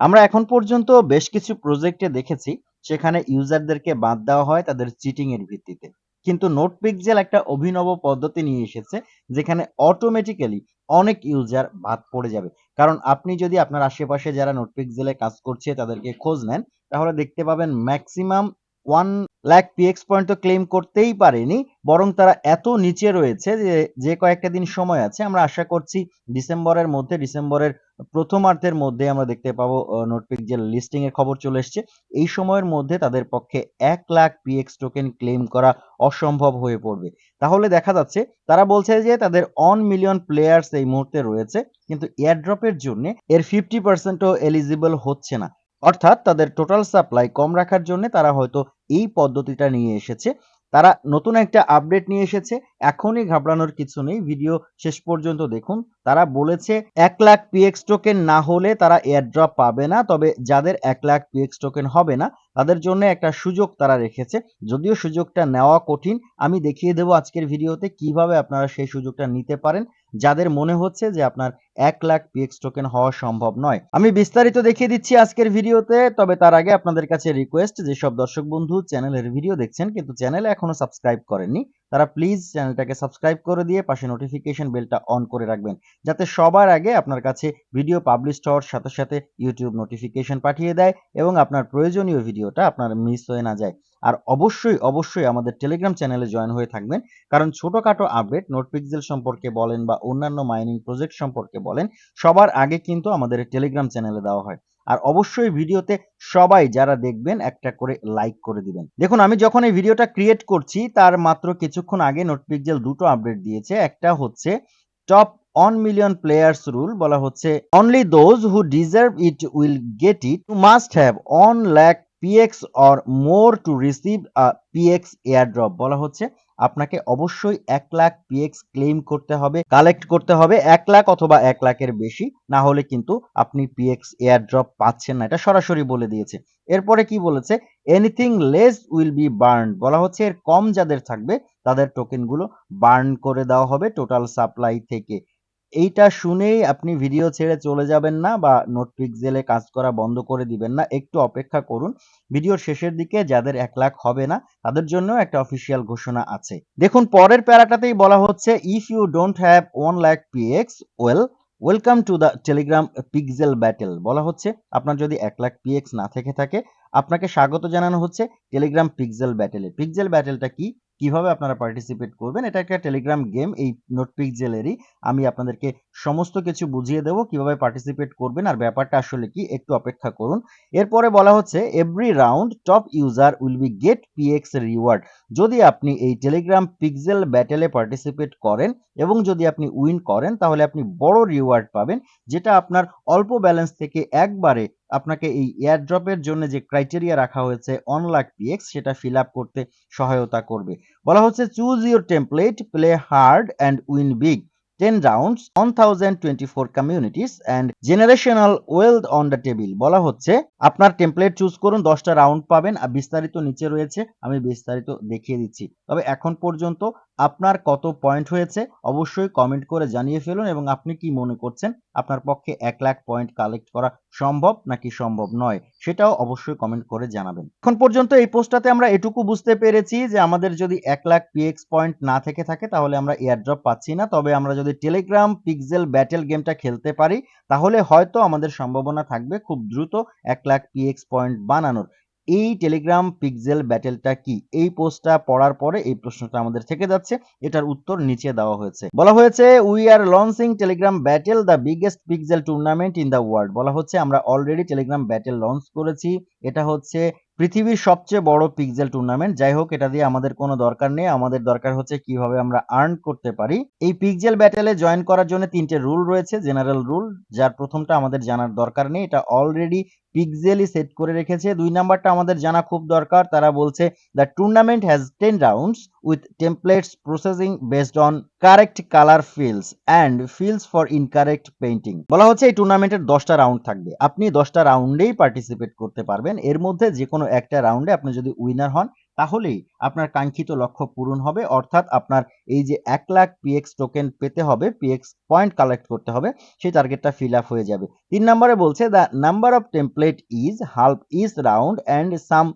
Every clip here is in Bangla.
আমরা এখন পর্যন্ত বেশ কিছু প্রজেক্টে দেখেছি, সেখানে ইউজারদেরকে বাদ দেওয়া হয় তাদের চিটিং এর ভিত্তিতে। কিন্তু নোট পিক্সেল একটা অভিনব পদ্ধতি নিয়ে এসেছে, যেখানে অটোমেটিক্যালি অনেক ইউজার বাদ পড়ে যাবে। কারণ আপনি যদি আপনার আশেপাশে যারা নোট পিক্সেলে কাজ করছে তাদেরকে খোঁজ নেন, তাহলে দেখতে পাবেন maximum one lakh PX point তো ক্লেম করতেই পারেনি, বরং তারা এত নিচে রয়েছে যে যে কয়েকটা দিন সময় আছে, আমরা আশা করছি ডিসেম্বরের মধ্যে ডিসেম্বরের প্রথমার্ধের মধ্যে আমরা দেখতে পাবো নোটপিক যে লিস্টিং এর খবর চলে এসছে, এই সময়ের মধ্যে তাদের পক্ষে এক লাখ পিএক্স টোকেন ক্লেম করা অসম্ভব হয়ে পড়বে। তাহলে দেখা যাচ্ছে, তারা বলছে যে তাদের অন মিলিয়ন প্লেয়ার্স এই মুহূর্তে রয়েছে, কিন্তু এয়ারড্রপের জন্য এর ফিফটি পার্সেন্টও এলিজিবল হচ্ছে না। অর্থাৎ তাদের টোটাল সাপ্লাই কম রাখার জন্য তারা হয়তো এই পদ্ধতিটা নিয়ে এসেছে। তারা নতুন একটা আপডেট নিয়ে এসেছে। এখনই ঘাবড়ানোর কিছু নেই। ভিডিও শেষ পর্যন্ত দেখুন। তারা বলেছে, এক লাখ পিএক্স টোকেন না হলে তারা এয়ারড্রপ পাবে না, তবে যাদের এক লাখ পিএক্স টোকেন হবে না, তাদের জন্য একটা সুযোগ তারা রেখেছে। যদিও সুযোগটা নেওয়া কঠিন, আমি দেখিয়ে দেবো আজকের ভিডিওতে কীভাবে আপনারা সেই সুযোগটা নিতে পারেন। যাদের মনে হচ্ছে যে আপনার এক লাখ পিএক্স টোকেন হওয়া সম্ভব নয়। আমি বিস্তারিত দেখিয়ে দিচ্ছি আজকের ভিডিওতে, তবে তার আগে আপনাদের কাছে রিকোয়েস্ট যেসব দর্শক বন্ধু চ্যানেলের ভিডিও দেখছেন, কিন্তু চ্যানেলে এখনও সাবস্ক্রাইব করেননি, তারা প্লিজ চ্যানেলটাকে সাবস্ক্রাইব করে দিয়ে পাশে নোটিফিকেশন বেলটা অন করে রাখবেন, যাতে সবার আগে আপনার কাছে ভিডিও পাবলিশ হওয়ার সাথে সাথে ইউটিউব নোটিফিকেশন পাঠিয়ে দেয় এবং আপনার প্রয়োজনীয় ভিডিওটা আপনার মিস হয়ে না যায়। আর অবশ্যই অবশ্যই আমাদের টেলিগ্রাম চ্যানেলে জয়েন হয়ে থাকবেন। কারণ ছোটখাটো আপডেট নোটপিক্সেল সম্পর্কে বলেন বা অন্যান্য মাইনিং প্রজেক্ট সম্পর্কে বলেন, সবার আগে কিন্তু আমাদের টেলিগ্রাম চ্যানেলে দেওয়া হয়। আর অবশ্যই ভিডিওতে সবাই যারা দেখবেন, একটা করে লাইক করে দিবেন। দেখুন, আমি যখন এই ভিডিওটা ক্রিয়েট করছি, তার মাত্র কিছুক্ষণ আগে নোটপিক্সেল দুটো আপডেট দিয়েছে। একটা হচ্ছে top on million players rule বলা হচ্ছে only those who deserve it will get it must have on lakh PX or more to receive PX airdrop বলা হচ্ছে, আপনাকে অবশ্যই এক লাখ পিএক্স ক্লেম করতে হবে কালেক্ট করতে হবে, এক লাখ অথবা এক লাখের বেশি, না হলে কিন্তু আপনি পিএক্স এয়ারড্রপ পাচ্ছেন না, এটা সরাসরি বলে দিয়েছে। এরপরে কি বলেছে? Anything less will be burn বলা হচ্ছে, এর কম যাদের থাকবে, তাদের টোকেনগুলো বার্ন করে দেওয়া হবে টোটাল সাপ্লাই থেকে। এইটা শুনেই আপনি ভিডিও ছেড়ে চলে যাবেন না বা নোট পিক্সেলে কাজ করা বন্ধ করে দিবেন না। একটু অপেক্ষা করুন। ভিডিওর শেষের দিকে যাদের এক লাখ হবে না, তাদের জন্য একটা অফিসিয়াল ঘোষণা আছে। দেখুন, পরের প্যারাটাতেই বলা হচ্ছে if you don't have one lakh PX well welcome to the Telegram Pixel Battle বলা হচ্ছে, আপনার যদি এক লাখ পিএক্স না থেকে থাকে, আপনাকে স্বাগত জানানো হচ্ছে টেলিগ্রাম পিক্সেল ব্যাটেলে পিক্সেল ব্যাটেলটা কি? কীভাবে আপনারা পার্টিসিপেট করবেন, এটা একটা টেলিগ্রাম গেম এই নোটপিক্সেলেরই আমি আপনাদেরকে সমস্ত কিছু বুঝিয়ে দেবো কীভাবে পার্টিসিপেট করবেন আর ব্যাপারটা আসলে কি, একটু অপেক্ষা করুন। এরপরে বলা হচ্ছে every round top user will be get PX reward যদি আপনি এই টেলিগ্রাম পিক্সেল ব্যাটেলে পার্টিসিপেট করেন এবং যদি আপনি উইন করেন, তাহলে আপনি বড় রিওয়ার্ড পাবেন, যেটা আপনার অল্প ব্যালেন্স থেকে একবারে আপনাকে এই এয়ারড্রপের জন্য যে ক্রাইটেরিয়া রাখা হয়েছে অনলাক পিএক্স সেটা ফিল আপ করতে সহায়তা করবে। বলা হচ্ছে choose your template play hard and win big 10 rounds 1024 communities and generational wealth on the table. বলা হচ্ছে, আপনার টেমপ্লেট চুজ করুন 10টা রাউন্ড পাবেন, আর বিস্তারিত নিচে রয়েছে, আমি বিস্তারিত দেখিয়ে দিচ্ছি। তবে এখন পর্যন্ত আপনার কত পয়েন্ট হয়েছে, অবশ্যই কমেন্ট করে জানিয়ে ফেলুন, এবং আপনি কি মনে করছেন, আপনার পক্ষে এক লাখ পয়েন্ট কালেক্ট করা সম্ভব নাকি সম্ভব নয়, সেটাও অবশ্যই কমেন্ট করে জানাবেন। এখন পর্যন্ত এই পোস্টটাতে আমরা এটুকু বুঝতে পেরেছি যে আমাদের যদি এক লাখ পিএক্স পয়েন্ট না থেকে থাকে, তাহলে আমরা এয়ারড্রপ পাচ্ছি না, তবে আমরা টেলিগ্রাম পিক্সেল ব্যাটেল গেমটা খেলতে পারি, তাহলে হয়তো আমাদের সম্ভাবনা থাকবে খুব দ্রুত এক লাখ পিএক্স পয়েন্ট বানানোর। এই টেলিগ্রাম পিক্সেল ব্যাটেলটা কি? এই পোস্টটা পড়ার পরে এই প্রশ্নটা আমাদের থেকে যাচ্ছে, এটার উত্তর নিচে দেওয়া হয়েছে। বলা হয়েছে we are launching Telegram Battle the biggest pixel tournament in the world বলা হচ্ছে, আমরা অলরেডি টেলিগ্রাম ব্যাটেল লঞ্চ করেছি। এটা হচ্ছে পৃথিবীর সবচেয়ে বড় পিক্সেল টুর্নামেন্ট যাই হোক, এটা দিয়ে আমাদের কোনো দরকার নেই। আমাদের দরকার হচ্ছে কীভাবে আমরা আর্ন করতে পারি। এই পিক্সেল ব্যাটেলে জয়েন করার জন্য তিনটে রুল রয়েছে জেনারেল রুল যার প্রথমটা আমাদের জানার দরকার নেই। এটা অলরেডি পিক্সেলই সেট করে রেখেছে। দুই নাম্বারটা আমাদের জানা খুব দরকার। তারা বলছে the tournament has ten rounds with templates processing based on correct colour fills and fills for incorrect painting বলা হচ্ছে এই টুর্নামেন্টের দশটা রাউন্ড থাকবে। আপনি দশটা রাউন্ডেই পার্টিসিপেট করতে পারবেন। এর মধ্যে যে কোনো একটা রাউন্ডে আপনি যদি উইনার হন, তাহলেই আপনার কাঙ্ক্ষিত লক্ষ্য পূরণ হবে, অর্থাৎ আপনার এই যে এক লাখ পিএক্স টোকেন পেতে হবে পিএক্স পয়েন্ট কালেক্ট করতে হবে, সেই টার্গেটটা ফিল আপ হয়ে যাবে। তিন নম্বরে বলছে the number of template is half is round and some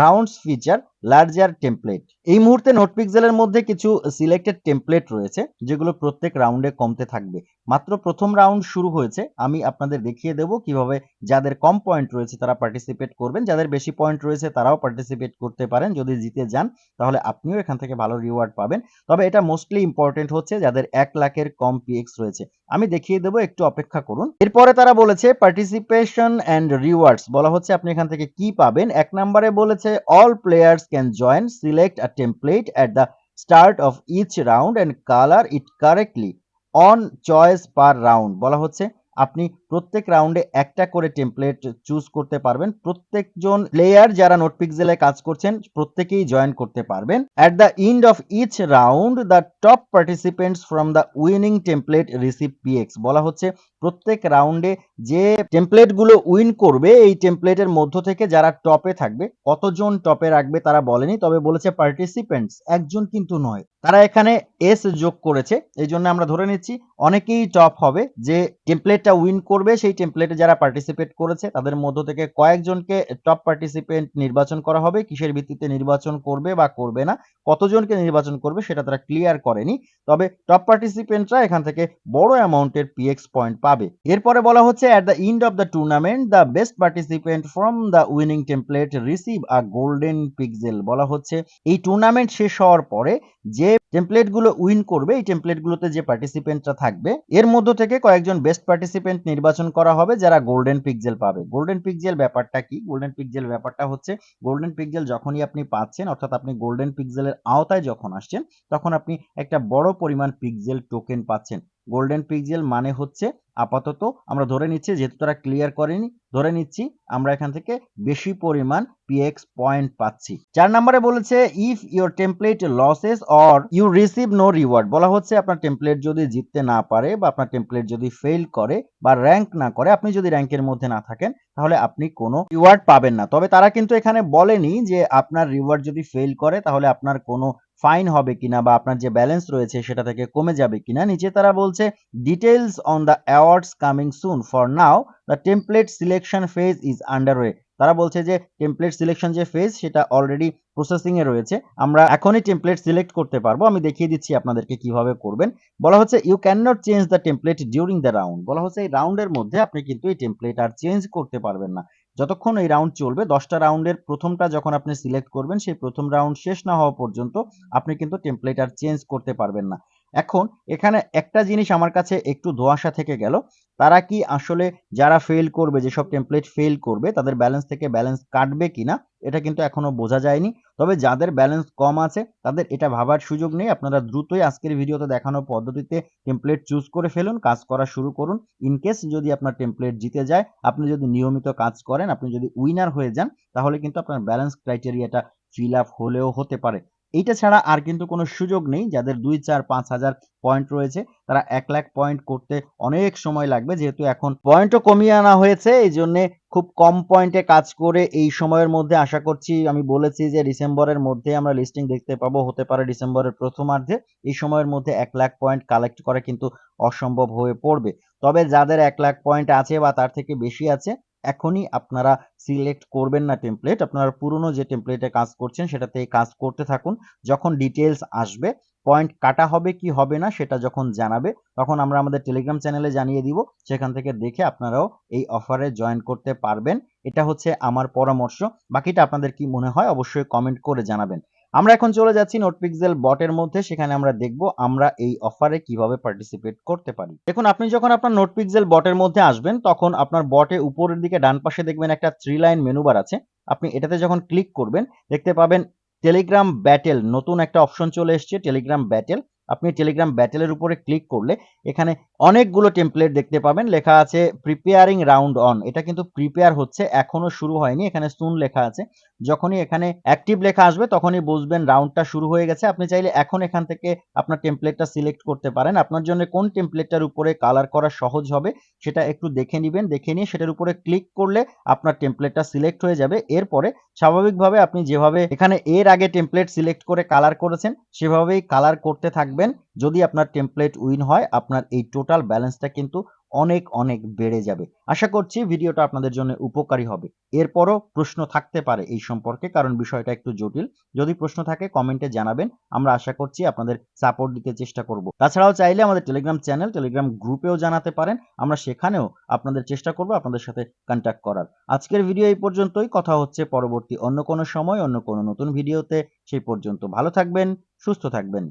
rounds feature larger template এই মুহূর্তে নোটপিক্সেলের মধ্যে কিছু সিলেক্টেড টেমপ্লেট রয়েছে, যেগুলো প্রত্যেক রাউন্ডে কমতে থাকবে। মাত্র প্রথম রাউন্ড শুরু হয়েছে, আমি আপনাদের দেখিয়ে দেব কীভাবে যাদের কম পয়েন্ট রয়েছে তারা পার্টিসিপেট করবেন, যাদের বেশি পয়েন্ট রয়েছে তারাও পার্টিসিপেট করতে পারেন, যদি জিতে যান তাহলে আপনিও এখান থেকে ভালো রিওয়ার্ড পাবেন। তবে এটা মোস্টলি ইম্পর্টেন্ট হচ্ছে যাদের এক লাখের কম পিএক্স রয়েছে। আমি দেখিয়ে দেবো, একটু অপেক্ষা করুন। এরপরে তারা বলেছে পার্টিসিপেশন অ্যান্ড রিওয়ার্ডস বলা হচ্ছে আপনি এখান থেকে কি পাবেন। এক নম্বরে বলেছে all players can join select a template at the start of each round and colour it correctly on choice per round বলা হচ্ছে, আপনি প্রত্যেক রাউন্ডে একটা করে টেমপ্লেট চুজ করতে পারবেন। প্রত্যেকজন প্লেয়ার যারা নোটপিক্সেলে কাজ করছেন, প্রত্যেকেই জয়েন করতে পারবেন। At the end of each round the top participants from the winning template receive PX বলা হচ্ছে প্রত্যেক রাউন্ডে যে টেমপ্লেটগুলো উইন করবে, এই টেমপ্লেটের মধ্য থেকে যারা টপে থাকবে, কতজন টপে রাখবে তারা বলেনি, তবে বলেছে পার্টিসিপেন্টস একজন কিন্তু নয়। তারা এখানে এস যোগ করেছে, এই জন্য আমরা ধরে নিচ্ছি অনেকেই টপ হবে, যে টেমপ্লেটটা উইন করবে সেই টেমপ্লেটে যারা পার্টিসিপেট করেছে, তাদের মধ্য থেকে কয়েকজনকে টপ পার্টিসিপেন্ট নির্বাচন করা হবে, কিসের ভিত্তিতে নির্বাচন করবে বা করবে না, কতজনকে নির্বাচন করবে সেটা তারা ক্লিয়ার করেনি, তবে টপ পার্টিসিপেন্টরা এখান থেকে বড় অ্যামাউন্টের পিএক্স পয়েন্ট পাবে। এরপরে বলা হচ্ছে at the end of the tournament the best participant from the winning template receive a golden pixel বলা হচ্ছে, এই টুর্নামেন্ট শেষ হওয়ার পরে যে টেমপ্লেটগুলো উইন করবে, এই টেমপ্লেটগুলোতে যে পার্টিসিপেন্টরা থাকবে, এর মধ্য থেকে কয়েকজন বেস্ট পার্টিসিপেন্ট নির্বাচন করা হবে যারা গোল্ডেন পিক্সেল পাবে। গোল্ডেন পিক্সেল ব্যাপারটা কি? গোল্ডেন পিক্সেল ব্যাপারটা হচ্ছে গোল্ডেন পিক্সেল যখনই আপনি পাচ্ছেন, অর্থাৎ আপনি গোল্ডেন পিক্সেলের আওতায় যখন আসছেন, তখন আপনি একটা বড় পরিমাণ পিক্সেল টোকেন পাচ্ছেন। গোল্ডেন পিক্সেল মানে হচ্ছে আপাতত আমরা ধরে নিচ্ছি, যেহেতু তারা ক্লিয়ার করেনি, ধরে নিচ্ছি আমরা এখান থেকে বেশি পরিমাণ পিএক্স পয়েন্ট পাচ্ছি। চার নম্বরে বলেছে if your template loses or you receive no reward বলা হচ্ছে আপনার টেমপ্লেট যদি জিততে না পারে বা আপনার টেমপ্লেট যদি ফেল করে বা র্যাঙ্ক না করে, আপনি যদি র্যাঙ্কের মধ্যে না থাকেন, তাহলে আপনি কোনো রিওয়ার্ড পাবেন না। তবে তারা কিন্তু এখানে বলেনি যে আপনার রিওয়ার্ড যদি ফেল করে, তাহলে আপনার কোনো ফাইন হবে কিনা বা আপনার যে ব্যালেন্স রয়েছে সেটা থেকে কমে যাবে কিনা, নিচে তারা বলছে details on the awards coming soon for now the template selection phase is underway তারা বলছে যে টেমপ্লেট সিলেকশন যে ফেজ সেটা অলরেডি প্রসেসিং এ রয়েছে। আমরা এখনই টেমপ্লেট সিলেক্ট করতে পারব। আমি দেখিয়ে দিচ্ছি আপনাদেরকে কীভাবে করবেন। বলা হচ্ছে you can not change the template during the round বলা হচ্ছে এই রাউন্ডের মধ্যে আপনি কিন্তু এই টেমপ্লেট আর চেঞ্জ করতে পারবেন না। যতক্ষণ এই রাউন্ড চলবে, দশটা রাউন্ডের প্রথমটা যখন আপনি সিলেক্ট করবেন, সেই প্রথম রাউন্ড শেষ না হওয়া পর্যন্ত আপনি কিন্তু টেমপ্লেট আর চেঞ্জ করতে পারবেন না। এখন এখানে একটা জিনিস আমার কাছে একটু ধোঁয়াশা থেকে গেল। তারা কি আসলে যারা ফেল করবে, যেসব টেমপ্লেট ফেল করবে, তাদের ব্যালেন্স থেকে ব্যালেন্স কাটবে কিনা, এটা কিন্তু এখনও বোঝা যায়নি। তবে যাদের ব্যালেন্স কম আছে, তাদের এটা ভাবার সুযোগ নেই। আপনারা দ্রুতই আজকের ভিডিওতে দেখানো পদ্ধতিতে টেমপ্লেট চুজ করে ফেলুন, কাজ করা শুরু করুন। ইনকেস যদি আপনার টেমপ্লেট জিতে যায়, আপনি যদি নিয়মিত কাজ করেন, আপনি যদি উইনার হয়ে যান, তাহলে কিন্তু আপনার ব্যালেন্স ক্রাইটেরিয়াটা ফিল আপ হলেও হতে পারে। এইটা ছাড়া আর কিন্তু কোনো সুযোগ নেই। যাদের দুই, চার, পাঁচ হাজার পয়েন্ট রয়েছে, তারা এক লাখ পয়েন্ট করতে অনেক সময় লাগবে। যেহেতু এখন পয়েন্টও কমিয়ে আনা হয়েছে, এই জন্যে খুব কম পয়েন্টে কাজ করে এই সময়ের মধ্যে আশা করছি, আমি বলেছি যে ডিসেম্বরের মধ্যে আমরা লিস্টিং দেখতে পাবো। হতে পারে ডিসেম্বরের প্রথমার্ধে এই সময়ের মধ্যে এক লাখ পয়েন্ট কালেক্ট করা কিন্তু অসম্ভব হয়ে পড়বে। তবে যাদের এক লাখ পয়েন্ট আছে বা তার থেকে বেশি আছে এখনই আপনারা সিলেক্ট করবেন না টেমপ্লেট আপনারা পুরনো যে টেমপ্লেটে কাজ করছেন সেটাতে কাজ করতে থাকুন। যখন ডিটেলস আসবে পয়েন্ট কাটা হবে কি হবে না সেটা যখন জানাবে, তখন আমরা আমাদের টেলিগ্রাম চ্যানেলে জানিয়ে দিব। সেখান থেকে দেখে আপনারাও এই অফারে জয়েন করতে পারবেন। এটা হচ্ছে আমার পরামর্শ। বাকিটা আপনাদের কি মনে হয় অবশ্যই কমেন্ট করে জানাবেন। আমরা এখন চলে যাচ্ছি নোটপিক্সেল বটের মধ্যে, সেখানে আমরা দেখব আমরা এই অফারে কীভাবে পার্টিসিপেট করতে পারি। দেখুন, আপনি যখন আপনার নোটপিক্সেল বটের মধ্যে আসবেন, তখন আপনার বটে উপরের দিকে ডান পাশে দেখবেন একটা থ্রি লাইন মেনু বার আছে। আপনি এটাতে যখন ক্লিক করবেন, দেখতে পাবেন টেলিগ্রাম ব্যাটেল নতুন একটা অপশন চলে এসছে টেলিগ্রাম ব্যাটেল আপনি টেলিগ্রাম ব্যাটেলের উপরে ক্লিক করলে, এখানে অনেকগুলো টেমপ্লেট দেখতে পাবেন, লেখা আছে প্রিপেয়ারিং রাউন্ড অন এটা কিন্তু প্রিপেয়ার হচ্ছে, এখনও শুরু হয়নি, এখানে সুন লেখা আছে। যখনই এখানে অ্যাক্টিভ লেখা আসবে, তখনই বুঝবেন রাউন্ডটা শুরু হয়ে গেছে। আপনি চাইলে এখন এখান থেকে আপনার টেমপ্লেটটা সিলেক্ট করতে পারেন। আপনার জন্য কোন টেমপ্লেটটার উপরে কালার করা সহজ হবে, সেটা একটু দেখে নেবেন। দেখে নিয়ে সেটার উপরে ক্লিক করলে আপনার টেমপ্লেটটা সিলেক্ট হয়ে যাবে। এরপরে স্বাভাবিকভাবে আপনি যেভাবে এখানে এর আগে টেমপ্লেট সিলেক্ট করে কালার করেছেন, সেভাবেই কালার করতে থাকবেন। যদি আপনার টেমপ্লেট উইন হয়, আপনার এই টোটাল ব্যালেন্সটা কিন্তু অনেক অনেক বেড়ে যাবে। আশা করছি ভিডিওটা আপনাদের জন্য উপকারী হবে। এরপরও প্রশ্ন থাকতে পারে এই সম্পর্কে, কারণ বিষয়টা একটু জটিল। যদি প্রশ্ন থাকে, কমেন্টে জানাবেন। আমরা আশা করছি আপনাদের সাপোর্ট দিতে চেষ্টা করব। তাছাড়াও চাইলে আমাদের টেলিগ্রাম চ্যানেল টেলিগ্রাম গ্রুপেও জানাতে পারেন। আমরা সেখানেও আপনাদের চেষ্টা করব আপনাদের সাথে কন্ট্যাক্ট করার। আজকের ভিডিও এই পর্যন্তই। কথা হচ্ছে পরবর্তী অন্য কোনো সময়, অন্য কোনো নতুন ভিডিওতে। সেই পর্যন্ত ভালো থাকবেন, সুস্থ থাকবেন।